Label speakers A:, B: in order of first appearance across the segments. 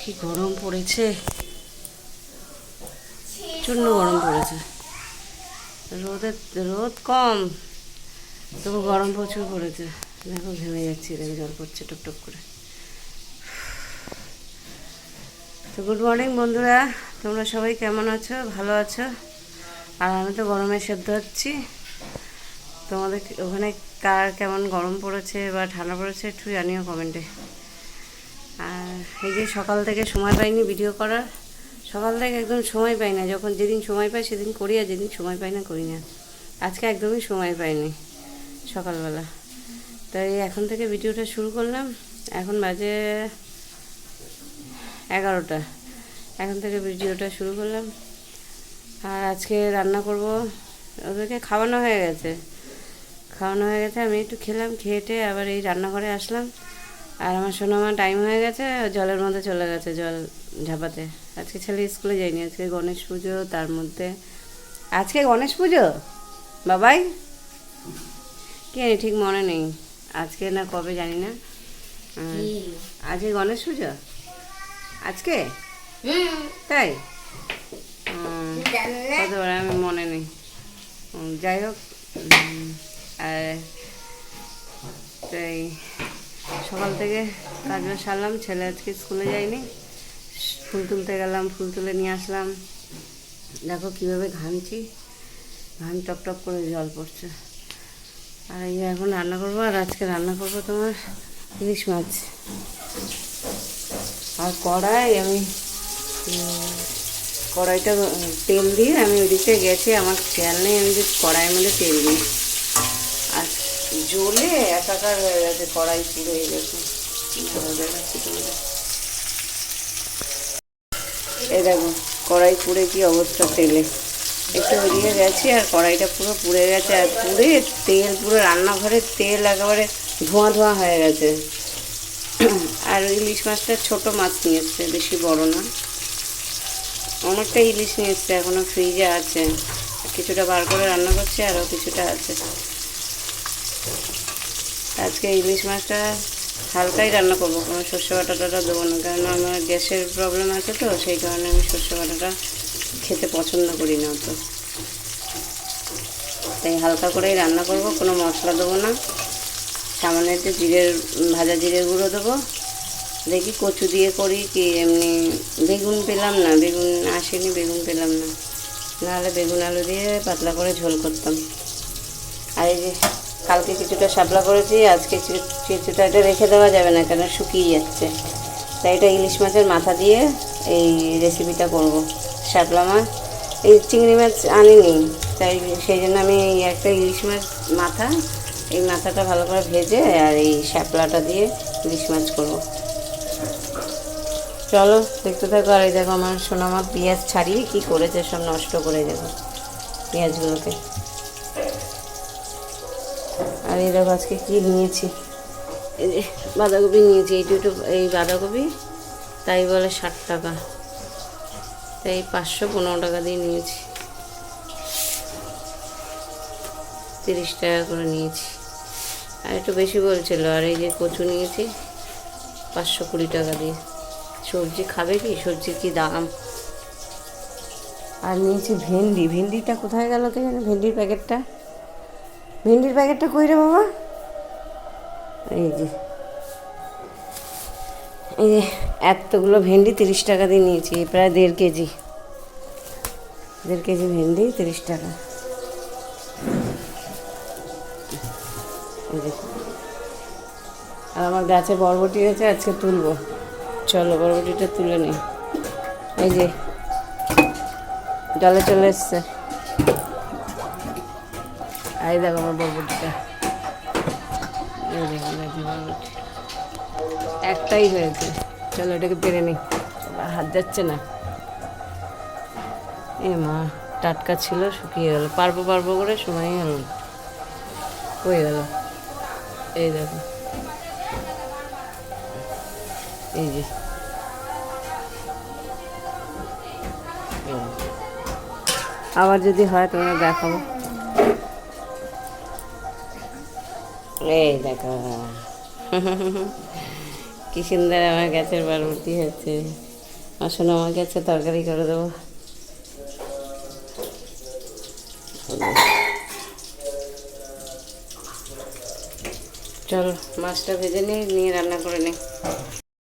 A: কি গরম পড়েছে? প্রচণ্ড গরম পড়েছে। রোদের রোদ কম, তবু গরম প্রচুর পড়েছে। দেখো, ঘেমে যাচ্ছি দেখো জল পড়ছে টুকটুক করে। তো গুড মর্নিং বন্ধুরা, তোমরা সবাই কেমন আছো? ভালো আছো? আর আমি তো গরমে সেদ্ধ হচ্ছি। তোমাদের ওখানে কার কেমন গরম পড়েছে বা ঠান্ডা পড়েছে একটু জানিও কমেন্টে। এই যে সকাল থেকে সময় পাইনি ভিডিও করার, সকাল থেকে একদম সময় পাই না। যখন যেদিন সময় পাই সেদিন করি আর যেদিন সময় পাই না করি না। আজকে একদমই সময় পাইনি সকালবেলা। তাই এখন থেকে ভিডিওটা শুরু করলাম। এখন বাজে এগারোটা। এখন থেকে ভিডিওটা শুরু করলাম। আর আজকে রান্না করব। ওদেরকে খাওয়ানো হয়ে গেছে। খাওয়ানো হয়ে গেছে, আমি একটু খেলাম খেয়েটে আবার এই রান্নাঘরে আসলাম। আর আমার সোনামা টাইম হয়ে গেছে জলের মধ্যে চলে গেছে জল ঝাপাতে। আজকে ছেলে স্কুলে যায়নি আজকে গণেশ পুজো তার মধ্যে। আজকে গণেশ পুজো? বাবাই? কে ঠিক মনে নেই। আজকে না কবে জানি না। আজকে গণেশ পুজো? আজকে? তাই? উম, কত বার আমি মনে নেই। যাই হোক আর তাই সকাল থেকে কাজবাজ সারলাম, ছেলে আজকে স্কুলে যায়নি। ফুল তুলতে গেলাম, ফুল তুলে নিয়ে আসলাম। দেখো কীভাবে ঘামছি। ঘাম টপ টপ করে জল পড়ছে। আর এই এখন রান্না করব, আর আজকে রান্না করব তোমার ইলিশ মাছ। আর কড়াই আমি কড়াইটা তেল দিয়ে আমি ওইদিকে গেছি, আমার খেয়াল নেই আমি যে কড়াইয়ের মধ্যে তেল দিই। জ্বলে একাকার হয়ে গেছে, কড়াই পুড়ে গেছে। এই দেখো, কড়াই পুড়ে কি অবস্থা তেলে। একটু ওইদিকে গেছি আর কড়াইটা পুরো পুড়ে গেছে আর পুড়ে তেল, পুরো রান্নাঘরের তেল একেবারে ধোঁয়া ধোঁয়া হয়ে গেছে। আর ইলিশ মাছটা ছোট মাছ নিয়ে এসছে, বেশি বড় না। অনেকটা ইলিশ নিয়ে এসছে, এখনও ফ্রিজে আছে। কিছুটা বার করে রান্না করছি আরও কিছুটা আছে। আজকে ইলিশ মাছটা হালকাই রান্না করব, কোনো সর্ষে বাটাটা দেবো না, কারণ আমার গ্যাসের প্রবলেম আছে তো, সেই কারণে আমি সর্ষে বাটাটা খেতে পছন্দ করি না অত। তাই হালকা করেই রান্না করব, কোনো মশলা দেবো না। সামান্য একটু জিরের, ভাজা জিরের গুঁড়ো দেবো। দেখি কচু দিয়ে করি কি এমনি বেগুন পেলাম না, বেগুন আসেনি, বেগুন পেলাম না। নাহলে বেগুন আলু দিয়ে পাতলা করে ঝোল করতাম। আর এই যে কালকে কিছুটা শাপলা করেছি, আজকে কিছু- কিছুটা এটা রেখে দেওয়া যাবে না, কেন শুকিয়ে যাচ্ছে। তাই এটা ইলিশ মাছের মাথা দিয়ে এই রেসিপিটা করব, শাপলা মাছ। এই চিংড়ি মাছ আনিনি, তাই সেই জন্য আমি একটা ইলিশ মাছ মাথা, এই মাথাটা ভালো করে ভেজে আর এই শাপলাটা দিয়ে ইলিশ মাছ করব। চলো, দেখতে থাকো, আর এই দেখো আমার সোনামা পেঁয়াজ ছাড়িয়ে কি করেছে সব নষ্ট করে দেবো, পেঁয়াজগুলোকে। আর এই দেখো আজকে কী নিয়েছি? এই যে বাঁধাকপি নিয়েছি, এই দুটো, এই বাঁধাকপি, তাই বলে ষাট টাকা। তাই পাঁচশো পনেরো টাকা দিয়ে নিয়েছি। তিরিশ টাকা করে নিয়েছি। আর একটু বেশি বলছিল, আর এই যে কচু নিয়েছি, পাঁচশো কুড়ি টাকা দিয়ে। সবজি খাবে কি? সবজির কি দাম? আর নিয়েছি ভেন্ডি। ভেন্ডিটা কোথায় গেল কে জানে? ভেন্ডির প্যাকেটটা? ভেন্ডির প্যাকেটটা কই রে বাবা? এই যে। এই যে এতগুলো ভেন্ডি তিরিশ টাকা দিয়ে নিয়েছি প্রায় দেড় কেজি। দেড় কেজি ভেন্ডি তিরিশ টাকা। আর আমার গাছে বরবটি আছে, আজকে তুলবো। চলো, বরবটিটা তুলে নিই। এই যে। জলে চলে এসছে। এই দেখো আমার বরবটিটা একটাই হয়েছে। চলো এটাকে পেরে নিই। আবার হাত যাচ্ছে না। এ মা, টাটকা ছিল, শুকিয়ে গেল। পারব পারব করে সময় গেল হয়ে গেল? এই দেখো। এই যে। আবার যদি হয় তোমরা দেখাবো। এই দেখো। কি সুন্দর আমার গাছের বরবটি হয়েছে আসুন আমার কাছে তরকারি করে দেবো। চলো, মাছটা ভেজে নিই নিয়ে রান্না করে নিই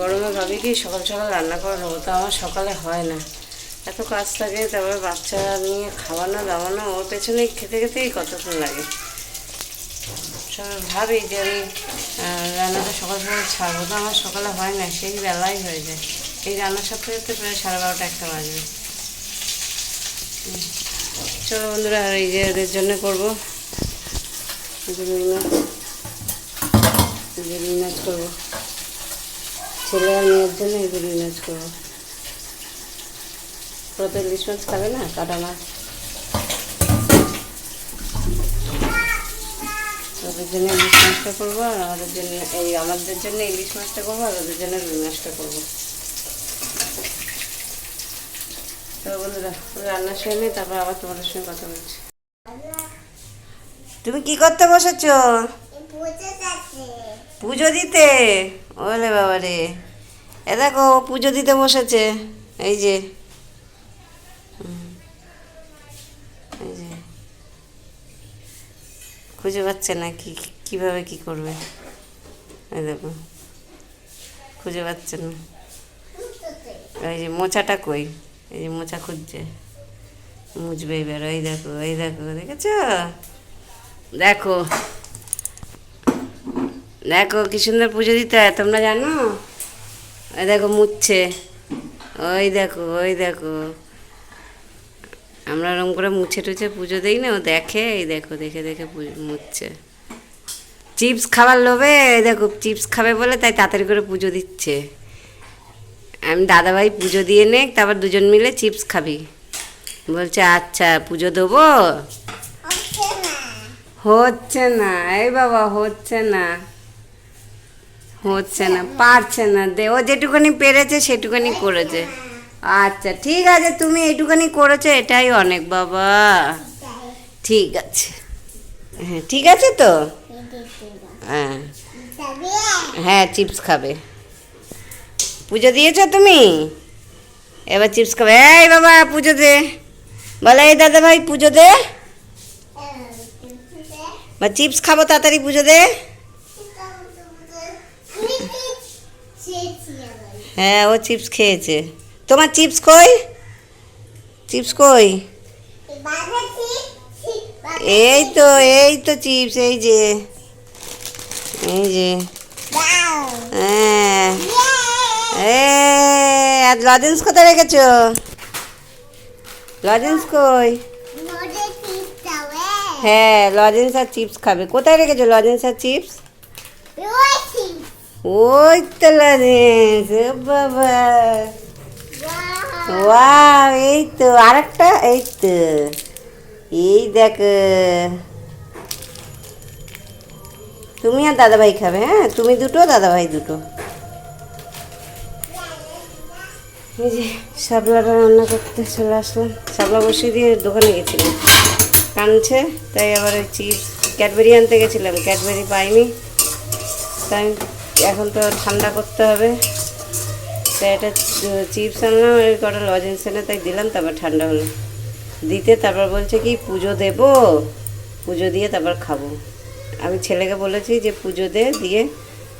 A: গরমে ভাবি কি সকাল সকাল রান্না করে নেব তো আমার সকালে হয় না। এত কাজ থাকে, তারপরে বাচ্চা নিয়ে খাওয়ানো দাওয়ানো ওর পেছনে খেতে খেতেই কতক্ষণ লাগে। সব ভাবি যে আমি রান্নাটা সকাল সকাল ছাড়বো তো, আমার সকালে হয় না, সেই বেলাই হয়ে যায়। এই রান্নার সাথে সাথে প্রায় সাড়ে বারোটা একটা বাজবে। চলো বন্ধুরা, আর এই যে এদের জন্য করব। মাছ করব। ছেলে আর মেয়ের জন্য এই রুই মাছ করব। প্রত্যেক তো খাবে না? কাটা মাছ? ওদের জন্য ইলিশ মাছটা করব আর আমাদের জন্য এই আমাদের জন্য ইলিশ মাছটা করব আর ওদের জন্য রুই মাছটা করব। তো বন্ধুরা রান্না সেরে নিই তারপর আবার তোমাদের সঙ্গে কথা বলছি। তুমি কি করতে বসেছো? পুজো দিতে। ওলে বাবা রে এ দেখো পুজো দিতে বসেছে। এই যে হুম। এই যে খুঁজে পাচ্ছে না কি কীভাবে কি করবে? এই দেখো। খুঁজে পাচ্ছে না। এই যে মোচাটা কই? এই যে মোচা খুঁজছে। মুছবে এবার। ওই দেখো, এই দেখো, দেখেছ? দেখো। দেখো, কি সুন্দর পুজো দিতে হয়, তোমরা জানো? ওই দেখো, মুছছে। ওই দেখো ওই দেখো। আমরা ওরকম করে মুছে টুছে পুজো দিই না, ও দেখে, এই দেখো, দেখে দেখে মুছছে চিপস খাবার লোভে, এই দেখো, চিপস খাবে বলে তাই তাড়াতাড়ি করে পুজো দিচ্ছে। আমি দাদাভাই পুজো দিয়ে নে তারপর দুজন মিলে চিপস খাবি। বলছে আচ্ছা পুজো দেবো? হচ্ছে না, এই বাবা, হচ্ছে না। হচ্ছে না, পারছে না, দে, ও যেটুকুনি পেরেছে, সেটুকুনি করেছে। আচ্ছা ঠিক আছে, তুমি এইটুকুনি করেছ, এটাই অনেক, বাবা। ঠিক আছে। হ্যাঁ ঠিক আছে তো? হ্যাঁ। হ্যাঁ চিপস খাবে। পুজো দিয়েছ তুমি? এবার চিপস খাবে। এই বাবা, পুজো দে। বলে, এই দাদা ভাই পুজো দে। বা, চিপস খাব, তাড়াতাড়ি পুজো দে। হ্যাঁ ও চিপস খেয়েছে। তোমার চিপস কই? চিপস কই? এই তো এই তো চিপস এই যে। এই যে। হ্যাঁ। এ আর লজেন্স কোথায় রেখেছো? লজেন্স কই? হ্যাঁ লজেন্স আর চিপস খাবে। কোথায় রেখেছো লজেন্স আর চিপস? ওই তো লজেন্স বাবা। ওয়াও এই তো আরেকটা এই তো এই দেখ, তুমি আর দাদাভাই খাবে হ্যাঁ? তুমি দুটো, দাদাভাই দুটো। এই যে শাপলাটা রান্না করতে চলে আসলাম। শাপলা বসিয়ে দিয়ে দোকানে গেছিলাম। কানছে তাই আবার ওই চিপস ক্যাডবেরি আনতে গেছিলাম। ক্যাডবেরি পাইনি। তাই এখন তো ঠান্ডা করতে হবে। তাই একটা চিপস আনলাম আর কটা লজেন্স এনে তাই দিলাম, তারপর ঠান্ডা হলো। দিতে তারপর বলছে কি, পুজো দেব, পুজো দিয়ে তারপর খাব। আমি ছেলেকে বলেছি যে, পুজো দে, দিয়ে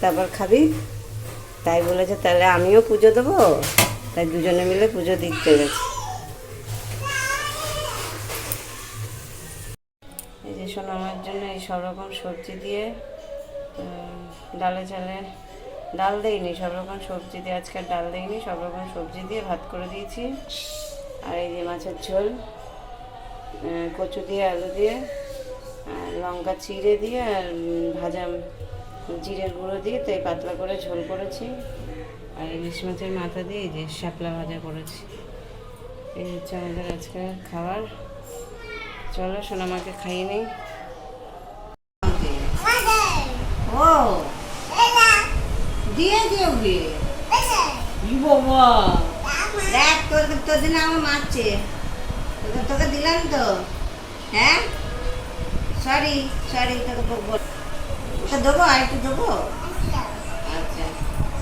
A: তারপর খাবি। তাই বলেছে, তাহলে আমিও পুজো দেবো। তাই দুজনে মিলে পুজো দিতে গেছি। এই যে সোনামার জন্য এই সব রকম সবজি দিয়ে ডালে চালে ডাল দেইনি, সব রকম সবজি দিয়ে, আজকে ডাল দেইনি, সব রকম সবজি দিয়ে ভাত করে দিয়েছি। আর এই যে মাছের ঝোল কচু দিয়ে, আলু দিয়ে, আর লঙ্কা চিড়ে দিয়ে, আর ভাজা জিরের গুঁড়ো দিয়ে, তাই পাতলা করে ঝোল করেছি। আর ইলিশ মাছের মাথা দিয়ে যে শাপলা ভাজা করেছি। এই হচ্ছে আমাদের আজকে খাবার। চলো সোনামাকে খাইয়ে নেই। ও! দিয়ে দিও গে বাবা। দেখ তোর তোর দিন আমার মারছে। তোকে তোকে দিলাম তো। হ্যাঁ? সরি সরি তোকে বকবো ওটা দেবো আর একটু দেবো? আচ্ছা।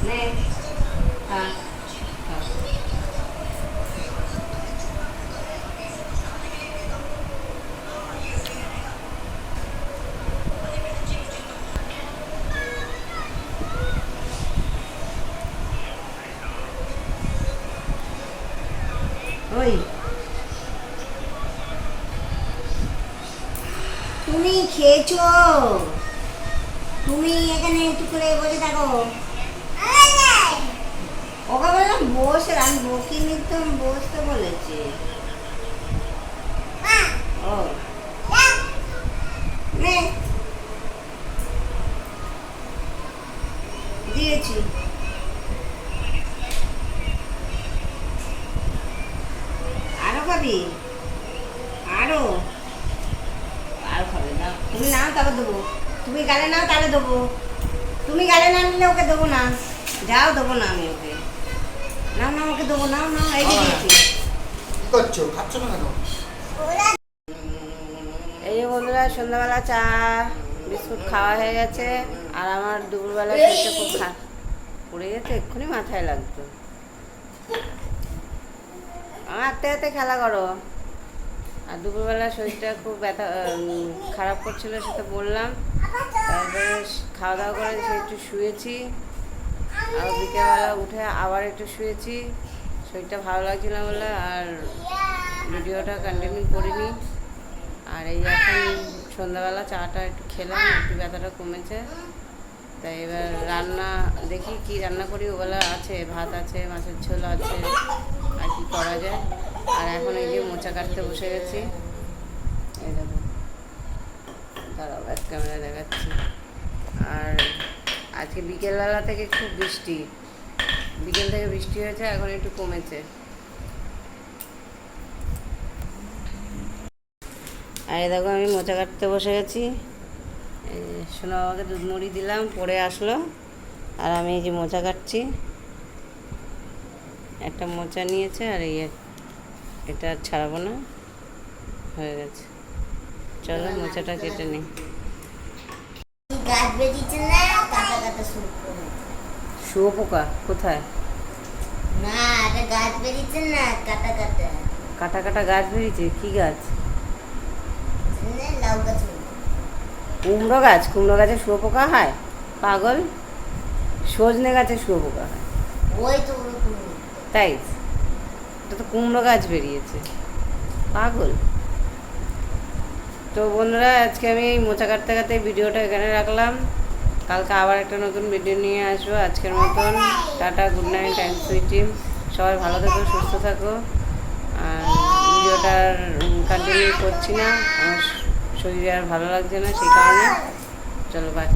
A: নে। হ্যাঁ।
B: ওই। তুমি খেয়েছো? তুমি এখানে একটু করে বসে থাকো। ওকে বললাম, বসে আমি বকিনি আমি বসতে বলেছি। ও। দিয়েছি আরও খাবি আরও আর খাবে না তুমি নাও তারপর দেবো তুমি গালে নাও তাহলে দেবো। তুমি গালে না নিলে ওকে দেবো না। যাও দেবো না আমি ওকে। নাও না ওকে দেবো নাও না এই যে দিয়েছি।
C: কি করছ? খাচ্ছ না কেন?
A: এই যে বন্ধুরা সন্ধ্যাবেলা চা বিস্কুট খাওয়া হয়ে গেছে আর আমার দুপুরবেলা শরীরটা খুব খা পড়ে গেছে এক্ষুনি মাথায় লাগতো। আমার হাতে হাতে খেলা করো। আর দুপুরবেলা শরীরটা খুব ব্যথা খারাপ করছিল সেটা বললাম। তারপরে খাওয়া দাওয়া করে একটু শুয়েছি। আর বিকেলবেলা উঠে আবার একটু শুয়েছি। শরীরটা ভালো লাগছিল বলে আর ভিডিওটা কন্টিনিউ করিনি। আর এই এখন সন্ধ্যাবেলা চাটা একটু খেলাম, একটু ব্যথাটা কমেছে। তাই এবার রান্না দেখি কি রান্না করি, ওবেলা আছে, ভাত আছে, মাছের ঝোল আছে, আর কি করা যায়। আর এখন এই যে মোচা কাটতে বসে গেছি। এই দেখো। ক্যামেরা দেখাচ্ছি। আর আজকে বিকেলবেলা থেকে খুব বৃষ্টি। বিকেল থেকে বৃষ্টি হয়েছে এখন একটু কমেছে। আর এই দেখো আমি মোচা কাটতে বসে গেছি। সোনা বাবাকে দুধ মুড়ি দিলাম পরে আসলো। আর আমি এই যে মোচা কাটছি। একটা মোচা নিয়েছে আর এই এটা ছাড়াবো না। হয়ে গেছে। চলো মোচাটা কেটে নিই।
B: গাছ বেরিয়েছে না কাটা কাটা শুরু করো
A: শুয়োপোকা কোথায়?
B: না এটা গাছ বেরিয়েছে না কাটা কাটা
A: কাটা কাটা গাছ বেরিয়েছে কি গাছ?
B: লাউ গাছ।
A: কুমড়ো গাছ? কুমড়ো গাছে শুয়োপোকা হয়? পাগল? সজনে গাছে শুয়োপোকা হয়?
B: ওই তো
A: তাই? এটা তো কুমড়ো গাছ বেরিয়েছে। পাগল? তো বন্ধুরা, আজকে আমি এই মোচা কাটতে কাটতে ভিডিওটা এখানে রাখলাম। কালকে আবার একটা নতুন ভিডিও নিয়ে আসব। আজকের মতন tata good night and sweet dream সবাই ভালো থাকো, সুস্থ থাকো। আর ভিডিওটার কন্টিনিউ করছি না। আমার শরীরে আর ভালো লাগছে না, সেই কারণে। চলো বাই